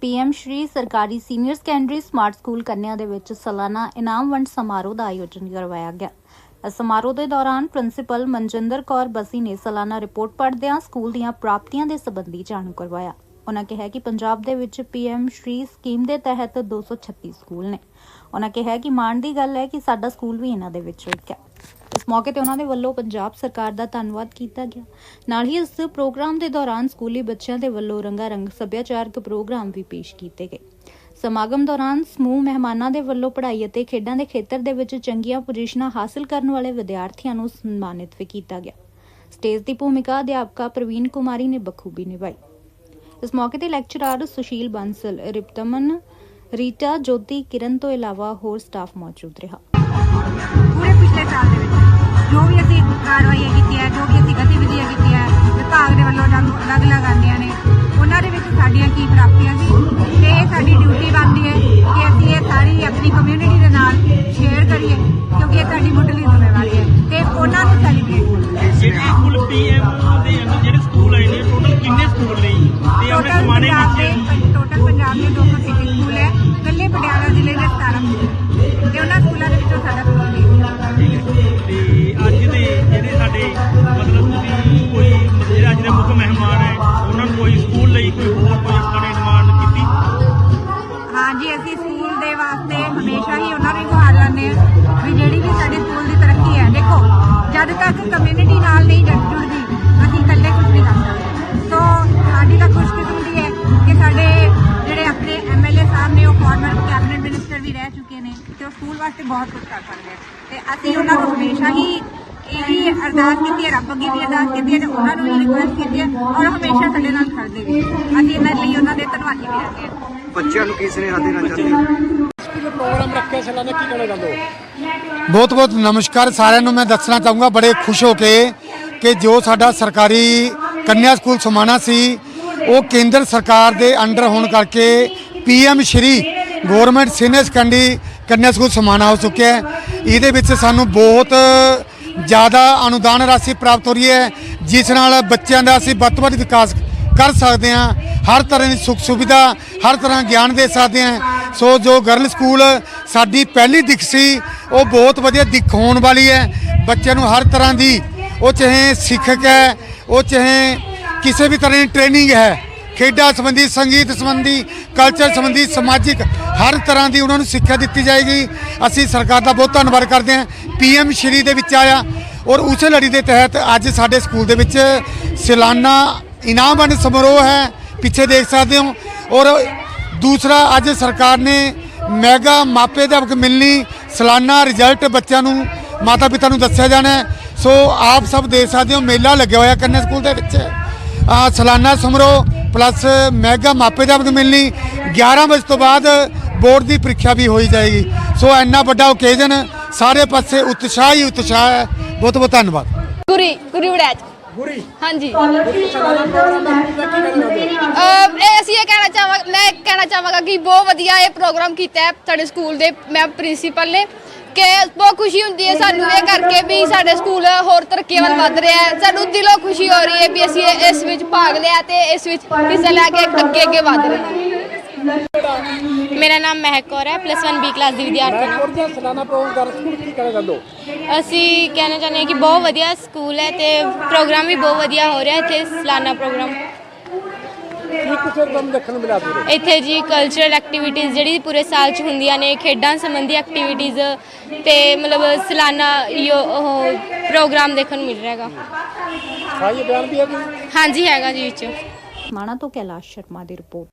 PM ਸ਼੍ਰੀ ਸਰਕਾਰੀ senior secondary smart school ਕੰਨਿਆ ਦੇ ਵਿੱਚ ਸਾਲਾਨਾ ਇਨਾਮ ਵੰਡ ਸਮਾਰੋਹ ਦਾ ਆਯੋਜਨ ਕਰਵਾਇਆ ਗਿਆ। ਇਸ ਸਮਾਰੋਹ ਦੇ ਦੌਰਾਨ ਪ੍ਰਿੰਸੀਪਲ ਮਨਜਿੰਦਰ ਕੌਰ ਬਸੀ ਨੇ ਸਾਲਾਨਾ ਰਿਪੋਰਟ ਪੜ੍ਹਦਿਆਂ ਸਕੂਲ ਦੀਆਂ ਪ੍ਰਾਪਤੀਆਂ ਦੇ ਸੰਬੰਧੀ ਜਾਣੂ ਕਰਵਾਇਆ। ਉਹਨਾਂ ਕਿਹਾ ਕਿ ਪੰਜਾਬ ਦੇ ਵਿੱਚ ਪੀਐਮ ਸ਼੍ਰੀ ਸਕੀਮ ਦੇ ਤਹਿਤ 236 ਸਕੂਲ ਨੇ। ਉਹਨਾਂ ਕਿਹਾ ਕਿ ਮਾਣ ਦੀ ਗੱਲ ਹੈ ਕਿ ਸਾਡਾ ਸਕੂਲ ਵੀ ਇਹਨਾਂ ਦੇ ਵਿੱਚੋਂ ਇੱਕ ਹੈ ਇਸ ਮੌਕੇ ਤੇ ਉਹਨਾਂ ਦੇ ਵੱਲੋਂ ਪੰਜਾਬ ਸਰਕਾਰ ਦਾ ਧੰਨਵਾਦ ਕੀਤਾ ਗਿਆ। ਨਾਲ ਹੀ ਇਸ ਪ੍ਰੋਗਰਾਮ ਦੇ ਦੌਰਾਨ ਸਕੂਲੀ ਬੱਚਿਆਂ ਦੇ ਵੱਲੋਂ ਰੰਗਾਰੰਗ ਸੱਭਿਆਚਾਰਕ ਪ੍ਰੋਗਰਾਮ ਵੀ ਪੇਸ਼ ਕੀਤੇ ਗਏ। ਸਮਾਗਮ ਦੌਰਾਨ ਸਮੂਹ ਮਹਿਮਾਨਾਂ ਦੇ ਵੱਲੋਂ ਪੜ੍ਹਾਈ ਅਤੇ ਖੇਡਾਂ ਦੇ ਖੇਤਰ ਦੇ ਵਿੱਚ ਚੰਗੀਆਂ ਪੋਜੀਸ਼ਨਾਂ ਹਾਸਲ ਕਰਨ ਵਾਲੇ ਵਿਦਿਆਰਥੀਆਂ ਨੂੰ ਸਨਮਾਨਿਤ ਵੀ ਕੀਤਾ ਗਿਆ। ਸਟੇਜ ਦੀ ਭੂਮਿਕਾ ਅਧਿਆਪਕਾ ਪ੍ਰਵੀਨ ਕੁਮਾਰੀ ਨੇ ਬਖੂਬੀ ਨਿਭਾਈ। ਇਸ ਮੌਕੇ ਤੇ ਲੈਕਚਰਰ ਸੁਸ਼ੀਲ ਬਾਂਸਲ, ਰਿਪਤਮਨ, ਰੀਟਾ, ਜੋਤੀ, ਕਿਰਨ ਤੋਂ ਇਲਾਵਾ ਹੋਰ ਸਟਾਫ ਮੌਜੂਦ ਰਿਹਾ। ਪੂਰੇ ਪਿਛਲੇ ਸਾਲ ਦੇ ਵਿੱਚ ਜੋ ਵੀ ਅਸੀਂ ਕਾਰਵਾਈਆਂ ਕੀਤੀਆਂ, ਜੋ ਵੀ ਅਸੀਂ ਗਤੀਵਿਧੀਆਂ ਕੀਤੀਆਂ ਕੋਈ ਸਕੂਲ ਲਈ ਕੋਈ ਹੋਰ ਪ੍ਰੋਜੈਕਟਾਂ ਦੀ ਡਿਮਾਂਡ ਕੀਤੀ। ਹਾਂਜੀ, ਅਸੀਂ ਸਕੂਲ ਦੇ ਵਾਸਤੇ ਹਮੇਸ਼ਾ ਹੀ ਉਹਨਾਂ ਨੂੰ ਗੁਹਾਰ ਲਾਉਂਦੇ ਹਾਂ ਵੀ ਜਿਹੜੀ ਵੀ ਸਾਡੇ ਸਕੂਲ ਦੀ ਤਰੱਕੀ ਹੈ। ਦੇਖੋ, ਜਦ ਤੱਕ ਕਮਿਊਨਿਟੀ ਨਾਲ ਨਹੀਂ ਜੁੜ- ਜੁੜਦੀ, ਅਸੀਂ ਇਕੱਲੇ ਕੁਝ ਨਹੀਂ ਕਰ ਸਕਦੇ। ਸੋ ਸਾਡੀ ਤਾਂ ਖੁਸ਼ਕਿਸਮਤੀ ਹੈ ਕਿ ਸਾਡੇ ਜਿਹੜੇ ਆਪਣੇ ਐਮਐਲਏ ਸਾਹਿਬ ਨੇ, ਉਹ ਫਾਰਮਰ ਕੈਬਨਿਟ ਮਿਨਿਸਟਰ ਵੀ ਰਹਿ ਚੁੱਕੇ ਨੇ ਤੇ ਉਹ ਸਕੂਲ ਵਾਸਤੇ ਬਹੁਤ ਕੁਝ ਕਰ ਸਕਦੇ ਤੇ ਅਸੀਂ ਉਹਨਾਂ ਨੂੰ ਹਮੇਸ਼ਾ ਹੀ ਇਹੀ ਅਰਦਾਸ ਕੀਤੀ ਹੈ ਰੱਬ ਅੱਗੇ ਵੀ ਅਰਦਾਸ ਕੀਤੀ ਹੈ ਤੇ ਉਹਨਾਂ ਨੂੰ ਵੀ ਰਿਕੁਐਸਟ ਕੀਤੀ ਹੈ ਔਰ ਹਮੇਸ਼ਾ ਸਾਡੇ ਨਾਲ ਖੜਦੇ ਵੀ ਅਸੀਂ ਇਹਨਾਂ ਲਈ ਉਹਨਾਂ ਦੇ ਧੰਨਵਾਦੀ ਵੀ ਰਹਿੰਦੇ ਹਾਂ। ਬੱਚਿਆਂ ਨੂੰ ਕੀ ਸੁਨੇਹਾ ਦੇਣਾ ਚਾਹੁੰਦੇ ਹੋ ਪ੍ਰੋਗਰਾਮ ਰੱਖਿਆ ਸਾਲਾਨਾ ਕੀ ਕਹਿਣਾ ਚਾਹੁੰਦੇ ਹੋ? ਬਹੁਤ ਬਹੁਤ ਨਮਸਕਾਰ ਸਾਰਿਆਂ ਨੂੰ ਮੈਂ ਦੱਸਣਾ ਚਾਹੂੰਗਾ ਬੜੇ ਖੁਸ਼ ਹੋ ਕੇ ਕਿ ਜੋ ਸਾਡਾ ਸਰਕਾਰੀ ਕੰਨਿਆ ਸਕੂਲ ਸਮਾਣਾ ਸੀ ਉਹ ਕੇਂਦਰ ਸਰਕਾਰ ਦੇ ਅੰਡਰ ਹੋਣ ਕਰਕੇ PM Shri government senior secondary ਕੰਨਿਆ ਸਕੂਲ ਸਮਾਣਾ ਹੋ ਚੁੱਕਿਆ ਹੈ। ਇਹਦੇ ਵਿੱਚ ਸਾਨੂੰ ਬਹੁਤ ਜ਼ਿਆਦਾ ਅਨੁਦਾਨ ਰਾਸ਼ੀ ਪ੍ਰਾਪਤ ਹੋ ਰਹੀ ਹੈ, ਜਿਸ ਨਾਲ ਬੱਚਿਆਂ ਦਾ ਅਸੀਂ ਵੱਧ ਤੋਂ ਵੱਧ ਵਿਕਾਸ ਕਰ ਸਕਦੇ ਹਾਂ। ਹਰ ਤਰ੍ਹਾਂ ਦੀ ਸੁੱਖ ਸੁਵਿਧਾ, ਹਰ ਤਰ੍ਹਾਂ ਗਿਆਨ ਦੇ ਸਕਦੇ ਹਾਂ। ਸੋ ਜੋ ਗਰਲ ਸਕੂਲ ਸਾਡੀ ਪਹਿਲੀ ਦਿੱਖ ਸੀ, ਉਹ ਬਹੁਤ ਵਧੀਆ ਦਿੱਖ ਹੋਣ ਵਾਲੀ ਹੈ। ਬੱਚਿਆਂ ਨੂੰ ਹਰ ਤਰ੍ਹਾਂ ਦੀ, ਉਹ ਚਾਹੇ ਸਿੱਖਕ ਹੈ, ਉਹ ਚਾਹੇ ਕਿਸੇ ਵੀ ਤਰ੍ਹਾਂ ਦੀ ਟ੍ਰੇਨਿੰਗ ਹੈ। ਖੇਡਾਂ ਸੰਬੰਧੀ, ਸੰਗੀਤ ਸੰਬੰਧੀ ਕਲਚਰ ਸੰਬੰਧੀ, ਸਮਾਜਿਕ ਹਰ ਤਰ੍ਹਾਂ ਦੀ ਉਹਨਾਂ ਨੂੰ ਸਿੱਖਿਆ ਦਿੱਤੀ ਜਾਏਗੀ। ਅਸੀਂ ਸਰਕਾਰ ਦਾ ਬਹੁਤ ਧੰਨਵਾਦ ਕਰਦੇ ਹਾਂ। ਪੀਐਮ ਸ਼੍ਰੀ ਦੇ ਵਿੱਚ ਆਇਆ। ਔਰ ਉਸੇ ਲੜੀ ਦੇ ਤਹਿਤ ਅੱਜ ਸਾਡੇ ਸਕੂਲ ਦੇ ਵਿੱਚ ਸਾਲਾਨਾ ਇਨਾਮ ਸਮਾਰੋਹ ਹੈ। ਪਿੱਛੇ ਦੇਖ ਸਕਦੇ ਹੋ। ਔਰ ਦੂਸਰਾ, ਅੱਜ ਸਰਕਾਰ ਨੇ ਮੈਗਾ ਮਾਪੇ ਅਧਿਆਪਕ ਮਿਲਣੀ ਸਾਲਾਨਾ ਰਿਜ਼ਲਟ ਬੱਚਿਆਂ ਨੂੰ ਮਾਤਾ ਪਿਤਾ ਨੂੰ ਦੱਸਿਆ ਜਾਣਾ ਸੋ ਆਪ ਸਭ ਦੇਖ ਸਕਦੇ ਹੋ, ਮੇਲਾ ਲੱਗਿਆ ਹੋਇਆ ਕੰਨੇ ਸਕੂਲ ਦੇ ਵਿੱਚ। ਆ ਸਾਲਾਨਾ ਸਮਾਰੋਹ ਪਲੱਸ ਮੈਗਾ ਮਾਪੇ ਅਧਿਆਪਕ ਮਿਲਣੀ। 11 ਵਜੇ ਤੋਂ ਬਾਅਦ ਬੋਰਡ ਦੀ ਪ੍ਰੀਖਿਆ ਵੀ ਹੋਈ ਜਾਏਗੀ। ਸੋ ਇੰਨਾ ਵੱਡਾ ਓਕੇਜ਼ਨ ਸਾਰੇ ਪਾਸੇ ਉਤਸ਼ਾਹ ਹੀ ਉਤਸ਼ਾਹ ਹੈ। ਬਹੁਤ ਬਹੁਤ ਧੰਨਵਾਦ। ਗੁਰੀ ਗੁਰੀ ਵੜੈਚ ਗੁਰੀ। ਹਾਂਜੀ। ਇਹ ਅਸੀਂ ਇਹ ਕਹਿਣਾ ਚਾਹਾਂ ਮੈਂ ਇਹ ਕਹਿਣਾ ਚਾਹਾਂਗਾ ਕਿ ਬਹੁਤ ਵਧੀਆ ਇਹ ਪ੍ਰੋਗਰਾਮ ਕੀਤਾ ਹੈ ਸਾਡੇ ਸਕੂਲ ਦੇ ਮੈਂ ਪ੍ਰਿੰਸੀਪਲ ਨੇ। ਕਿ ਬਹੁਤ ਖੁਸ਼ੀ ਹੁੰਦੀ ਹੈ ਸਾਨੂੰ ਇਹ ਕਰਕੇ ਵੀ ਸਾਡੇ ਸਕੂਲ ਹੋਰ ਤਰੱਕੀ ਵੱਲ ਵੱਧ ਰਿਹਾ ਹੈ। ਸਾਨੂੰ ਦਿਲੋਂ ਖੁਸ਼ੀ ਹੋ ਰਹੀ ਹੈ ਵੀ ਅਸੀਂ ਇਸ ਵਿੱਚ ਭਾਗ ਲਿਆ ਤੇ ਇਸ ਵਿੱਚ ਹਿੱਸਾ ਲੈ ਕੇ ਅੱਗੇ ਅੱਗੇ ਵੱਧ ਰਹੇ ਹਾਂ। ਮੇਰਾ ਨਾਮ ਮਹਿਕ ਕੌਰ ਹੈ ਪਲੱਸ 1 ਬੀ ਕਲਾਸ ਦੀ ਵਿਦਿਆਰਥਣ ਹਾਂ। ਦਾ ਸਾਲਾਨਾ ਪ੍ਰੋਗਰਾਮ ਸਕੂਲ ਕੀ ਚਾਹੁੰਦੇ ਹੋ ਅਸੀਂ ਕਹਿਣਾ ਚਾਹੁੰਦੇ ਹਾਂ ਕਿ ਬਹੁਤ ਵਧੀਆ ਸਕੂਲ ਹੈ ਤੇ ਪ੍ਰੋਗਰਾਮ ਵੀ ਬਹੁਤ ਵਧੀਆ ਹੋ ਰਿਹਾ ਇੱਥੇ ਸਾਲਾਨਾ ਪ੍ਰੋਗਰਾਮ ਕੀ ਕੁਛ ਤੁਹਾਨੂੰ ਦੇਖਣ ਨੂੰ ਮਿਲਿਆ ਪੂਰੇ ਇੱਥੇ ਜੀ ਕਲਚਰਲ ਐਕਟੀਵਿਟੀਜ਼ ਜਿਹੜੀ ਪੂਰੇ ਸਾਲ ਚ ਹੁੰਦੀਆਂ ਨੇ ਖੇਡਾਂ ਸੰਬੰਧੀ ਐਕਟੀਵਿਟੀਜ਼ ਤੇ ਮਤਲਬ ਸਾਲਾਨਾ ਯੋ ਉਹ ਪ੍ਰੋਗਰਾਮ ਦੇਖਣ ਨੂੰ ਮਿਲ ਰਿਹਾ ਹੈਗਾ। ਸਾਈ ਬਿਆਨ ਵੀ ਹੈ ਕਿ ਹਾਂਜੀ ਹੈਗਾ ਜੀ ਵਿੱਚ। ਮਾਣਾ ਤੋਂ ਕੈਲਾਸ਼ ਸ਼ਰਮਾ ਦੀ ਰਿਪੋਰਟ।